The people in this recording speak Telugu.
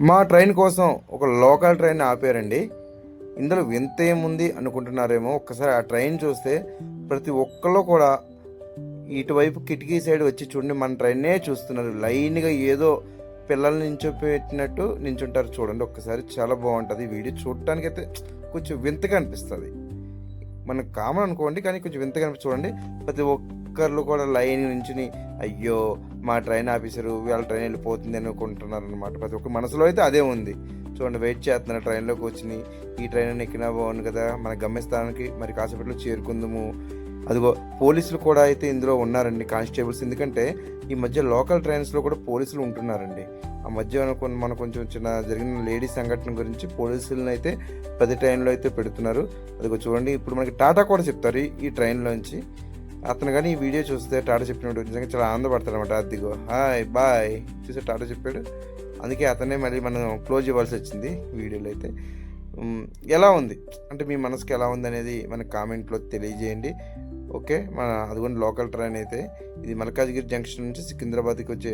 మా ట్రైన్ కోసం ఒక లోకల్ ట్రైన్ ఆపారండి. ఇందులో వింత ఏముంది అనుకుంటున్నారేమో ఒక్కసారి ఆ ట్రైన్ చూస్తే ప్రతి ఒక్కళ్ళు కూడా ఇటువైపు కిటికీ సైడ్ వచ్చి చూడండి మన ట్రైన్నే చూస్తున్నారు. లైన్గా ఏదో పిల్లల్ని నించోపెట్టినట్టు నించుంటారు చూడండి. ఒక్కసారి చాలా బాగుంటుంది. వీడియో చూడటానికి అయితే కొంచెం వింతగా అనిపిస్తుంది. మనకు కామన్ అనుకోండి కానీ కొంచెం వింతగా అనిపి చూడండి. ప్రతి ఒక్కళ్ళు కూడా లైన్ నించుని అయ్యో మా ట్రైన్ ఆఫీసరు వీళ్ళ ట్రైన్ వెళ్ళిపోతుంది అనుకుంటున్నారు అనమాట ప్రతి ఒక్క మనసులో అయితే అదే ఉంది. చూడండి వెయిట్ చేస్తున్నారు ట్రైన్లోకి కూర్చుని ఈ ట్రైన్ ఎక్కినా బాగుంది కదా మన గమ్యస్థానానికి మరి కాసేపట్లో చేరుకుందాము. అదిగో పోలీసులు కూడా అయితే ఇందులో ఉన్నారండి కానిస్టేబుల్స్. ఎందుకంటే ఈ మధ్య లోకల్ ట్రైన్స్లో కూడా పోలీసులు ఉంటున్నారండి. ఆ మధ్య మన- కొంచెం చిన్న జరిగిన లేడీ సంఘటన గురించి పోలీసులను అయితే ప్రతి ట్రైన్లో అయితే పెడుతున్నారు. అదిగో చూడండి ఇప్పుడు మనకి టాటా కూడా చెప్తారు ఈ- ఈ ట్రైన్లోంచి. అతను కానీ ఈ వీడియో చూస్తే టాటా చెప్పినట్టు నిజంగా చాలా ఆనందపడతాడు అనమాట అదిగో హాయ్ బాయ్ చూసే టాటా చెప్పాడు. అందుకే అతనే మళ్ళీ మనం క్లోజ్ ఇవ్వాల్సి వచ్చింది వీడియోలో అయితే. ఎలా ఉంది? అంటే మీ మనసుకి ఎలా ఉంది అనేది మన కామెంట్లో తెలియజేయండి. ఓకే మన అదిగోండి లోకల్ ట్రైన్ అయితే. ఇది మల్కాజ్గిరి జంక్షన్ నుంచి సికింద్రాబాద్కి వచ్చే